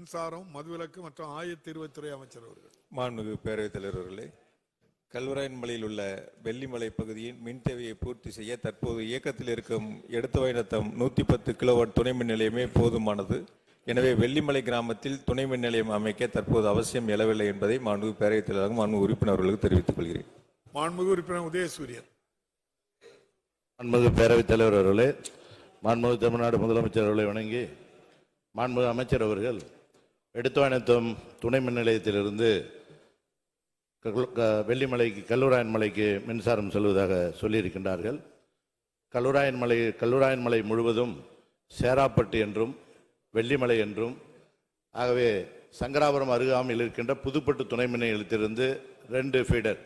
மின்சாரம் மதுவிலக்கு மற்றும் ஆயத்தீர்வைத்துறை அமைச்சர் அவர்கள். மாண்புமிகு பேரவைத் தலைவர் அவர்களே கல்வராயன்மலையில் உள்ள வெள்ளிமலை பகுதியின் மின் தேவையை பூர்த்தி செய்ய தற்போது இயக்கத்தில் இருக்கும் எடுத்தவைநத்தம் நூற்றி பத்து கிலோவாட் துணை மின் நிலையமே போதுமானது. எனவே வெள்ளிமலை கிராமத்தில் துணை மின் நிலையம் அமைக்க தற்போது அவசியம் எழவில்லை என்பதை மாண்புமிகு பேரவைத் தலைவராக மாண்பு உறுப்பினர்களுக்கு தெரிவித்துக் கொள்கிறேன். மாண்புமிகு உறுப்பினர் உதயசூரியன். மாண்புமிகு பேரவைத் தலைவர் அவர்களே மாண்புமிகு தமிழ்நாடு முதலமைச்சர் அவர்களை வணங்கி மாண்புமிகு அமைச்சர் அவர்கள் எடுத்துவானத்தம் துணை மின் நிலையத்திலிருந்து க- வெள்ளிமலைக்கு கல்லூராயன் மலைக்கு மின்சாரம் செல்வதாக சொல்லியிருக்கின்றார்கள். கல்லூராயன் மலை கல்லூராயன் மலை முழுவதும் சேராப்பட்டு என்றும் வெள்ளிமலை என்றும் ஆகவே சங்கராபுரம் அருகாமையில் இருக்கின்ற புதுப்பட்டு துணை மின் நிலையத்திலிருந்து ரெண்டு ஃபீடர்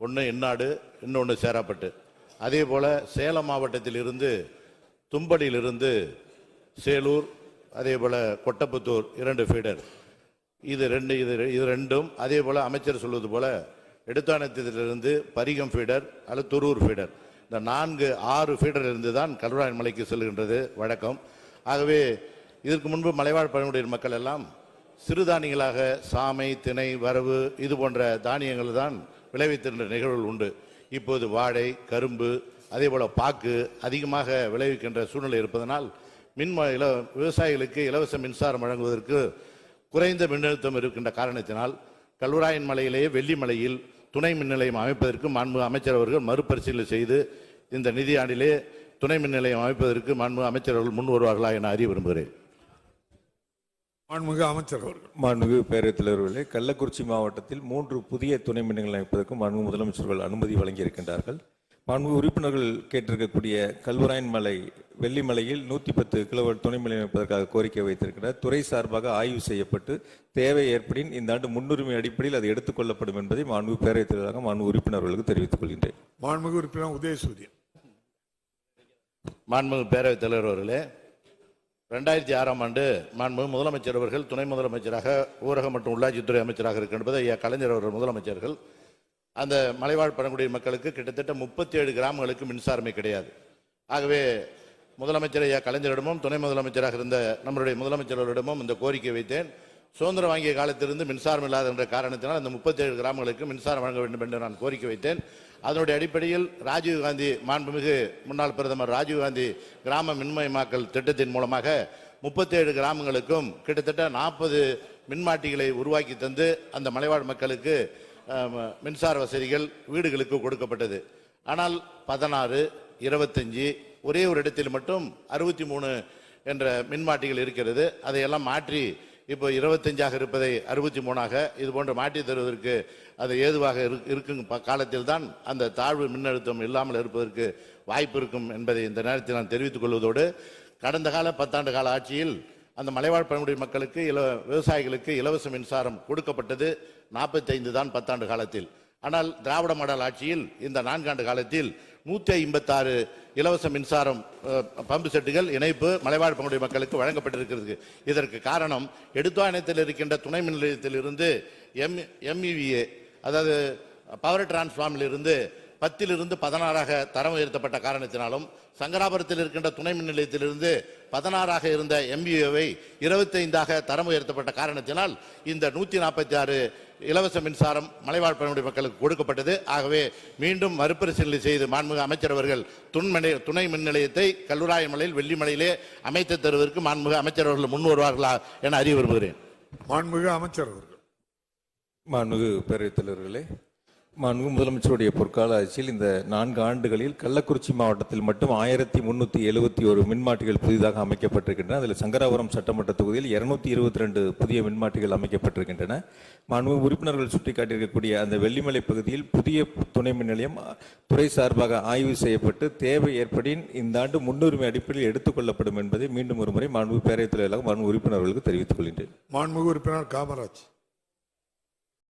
ஒன்று இன்னாடு இன்னொன்று சேராப்பட்டு. அதே போல் சேலம் மாவட்டத்திலிருந்து தும்படியிலிருந்து சேலூர் அதே போல் கொட்டப்புத்தூர் இரண்டு ஃபீடர் இது ரெண்டு இது இது ரெண்டும் அதே போல் அமைச்சர் சொல்வது போல் எடுத்தானத்திலிருந்து பரிகம் ஃபீடர் அல்லது துரூர் ஃபீடர் இந்த நான்கு ஆறு ஃபீடர் இருந்து தான் கல்வராயன் மலைக்கு செல்கின்றது வழக்கம். ஆகவே இதற்கு முன்பு மலைவாழ் பழங்குடியின மக்கள் எல்லாம் சிறுதானியங்களாக சாமை திணை வரவு இது போன்ற தானியங்கள் தான் விளைவித்திருந்த நிகழ்வுகள் உண்டு. இப்போது வாழை கரும்பு அதே போல் பாக்கு அதிகமாக விளைவிக்கின்ற சூழ்நிலை இருப்பதனால் மின் விவசாயிகளுக்கு இலவச மின்சாரம் வழங்குவதற்கு குறைந்த மின்னழுத்தம் இருக்கின்ற காரணத்தினால் கல்வராயன் மலையிலேயே வெள்ளிமலையில் துணை மின் நிலையம் அமைப்பதற்கு மாண்பு அமைச்சர் அவர்கள் மறுபரிசீலனை செய்து இந்த நிதியாண்டிலே துணை மின் நிலையம் அமைப்பதற்கு மாண்பு அமைச்சர் அவர்கள் முன் வருவார்களா என அறிய விரும்புகிறேன். மாண்புமிகு அமைச்சர் அவர்கள். மாண்புமிகு பேரவைத் கள்ளக்குறிச்சி மாவட்டத்தில் மூன்று புதிய துணை மின் நிலையங்கள் அமைப்பதற்கு மாண்பு முதலமைச்சர்கள் அனுமதி வழங்கியிருக்கின்றார்கள். மாண்பு உறுப்பினர்கள் கேட்டிருக்கக்கூடிய கல்வராயன் மலை வெள்ளிமலையில் நூற்றி பத்து கிலோவாட் துணை மின் நிலையம் அமைப்பதற்காக கோரிக்கை வைத்திருக்கிறார் துறை சார்பாக ஆய்வு செய்யப்பட்டு தேவை ஏற்படின் இந்த ஆண்டு முன்னுரிமை அடிப்படையில் அது எடுத்துக்கொள்ளப்படும் என்பதை மாண்பு பேரவைத் தலைவராக மாண்பு உறுப்பினர்களுக்கு தெரிவித்துக் கொள்கின்றேன். மாண்புமிகு உறுப்பினர் உதயசூரியன். மாண்புமிகு பேரவைத் தலைவர் அவர்களே ரெண்டாயிரத்தி ஆறாம் ஆண்டு மாண்புமிகு முதலமைச்சர் அவர்கள் துணை முதலமைச்சராக ஊரக மற்றும் உள்ளாட்சித்துறை அமைச்சராக இருக்கின்றது ஐயா கலைஞர் அவர்கள் முதலமைச்சர்கள் அந்த மலைவாழ் பழங்குடி மக்களுக்கு கிட்டத்தட்ட முப்பத்தி ஏழு கிராமங்களுக்கு மின்சாரமே கிடையாது. ஆகவே முதலமைச்சர் ஐயா கலைஞரிடமும் துணை முதலமைச்சராக இருந்த நம்மளுடைய முதலமைச்சர்களிடமும் இந்த கோரிக்கை வைத்தேன். சுதந்திரம் வாங்கிய காலத்திலிருந்து மின்சாரம் இல்லாத என்ற காரணத்தினால் அந்த முப்பத்தேழு கிராமங்களுக்கு மின்சாரம் வழங்க வேண்டும் என்று நான் கோரிக்கை வைத்தேன். அதனுடைய அடிப்படையில் ராஜீவ்காந்தி மாண்புமிகு முன்னாள் பிரதமர் ராஜீவ்காந்தி கிராம மின்மயமாக்கல் திட்டத்தின் மூலமாக முப்பத்தேழு கிராமங்களுக்கும் கிட்டத்தட்ட நாற்பது மின்மாட்டிகளை உருவாக்கி தந்து அந்த மலைவாழ் மக்களுக்கு மின்சார வசதிகள் வீடுகளுக்கு கொடுக்கப்பட்டது. ஆனால் பதினாறு இருபத்தஞ்சி ஒரே ஒரு இடத்தில் மட்டும் அறுபத்தி மூணு என்ற மின்மாட்டிகள் இருக்கிறது. அதையெல்லாம் மாற்றி இப்போ இருபத்தஞ்சாக இருப்பதை அறுபத்தி மூணாக இது போன்று மாற்றி தருவதற்கு அது ஏதுவாக இருக்கும் ப- காலத்தில் தான் அந்த தாழ்வு மின்னழுத்தம் இல்லாமல் இருப்பதற்கு வாய்ப்பு இருக்கும் என்பதை இந்த நேரத்தில் நான் தெரிவித்துக் கொள்வதோடு கடந்த கால பத்தாண்டு கால ஆட்சியில் அந்த மலைவாழ் பழங்குடி மக்களுக்கு இல விவசாயிகளுக்கு இலவச மின்சாரம் கொடுக்கப்பட்டது நாற்பத்தைந்து தான் பத்தாண்டு காலத்தில். ஆனால் திராவிட மாடல் ஆட்சியில் இந்த நான்காண்டு காலத்தில் நூற்றி ஐம்பத்தாறு இலவச மின்சாரம் பம்பு செட்டுகள் இணைப்பு மலைவாழ் பகுதி மக்களுக்கு வழங்கப்பட்டிருக்கிறது. இதற்கு காரணம் எடுத்தாயனத்தில் இருக்கின்ற துணை மின் நிலையத்திலிருந்து எம் எம்இவிஏ அதாவது பவர் டிரான்ஸ்ஃபார்மிலிருந்து பத்திலிருந்து பதினாறாக தரம் உயர்த்தப்பட்ட காரணத்தினாலும் சங்கராபுரத்தில் இருக்கின்ற துணை மின் நிலையத்திலிருந்து பதினாறாக இருந்த எம்பிஏவை இருபத்தைந்தாக தரம் உயர்த்தப்பட்ட காரணத்தினால் இந்த நூற்றி நாற்பத்தி ஆறு இலவச மின்சாரம் மலைவாழ் பழங்குடி மக்களுக்கு கொடுக்கப்பட்டது. ஆகவே மீண்டும் மறுபரிசீலனை செய்து மாண்புமிகு அமைச்சர் அவர்கள் துண்மனை துணை மின் நிலையத்தை கல்லூராயமலையில் வெள்ளிமலையிலே அமைத்து தருவதற்கு மாண்புமிகு அமைச்சர் அவர்கள் முன் வருவார்களா என அறிய விரும்புகிறேன் மாண்புமிகு அமைச்சர் அவர்கள். மாண்புமிகு பேரவைத் தலைவர்களே மாண்பு முதலமைச்சருடைய பொற்கால ஆட்சியில் இந்த நான்கு ஆண்டுகளில் கள்ளக்குறிச்சி மாவட்டத்தில் மட்டும் ஆயிரத்தி முன்னூற்றி எழுபத்தி ஒரு மின்மாட்டிகள் புதிதாக அமைக்கப்பட்டிருக்கின்றன. அதில் சங்கராபுரம் சட்டமன்ற தொகுதியில் இருநூத்தி இருபத்தி ரெண்டு புதிய மின்மாட்டிகள் அமைக்கப்பட்டிருக்கின்றன. மாண்பு உறுப்பினர்கள் சுட்டிக்காட்டியிருக்கக்கூடிய அந்த வெள்ளிமலை பகுதியில் புதிய துணை மின் நிலையம் துறை சார்பாக ஆய்வு செய்யப்பட்டு தேவை ஏற்படின் இந்த ஆண்டு முன்னுரிமை அடிப்படையில் எடுத்துக்கொள்ளப்படும் என்பதை மீண்டும் ஒருமுறை மாண்பு பேரவைத் தலைவராக மாண்பு உறுப்பினர்களுக்கு தெரிவித்துக் கொள்கின்றேன். மாண்பு உறுப்பினர் காமராஜ்.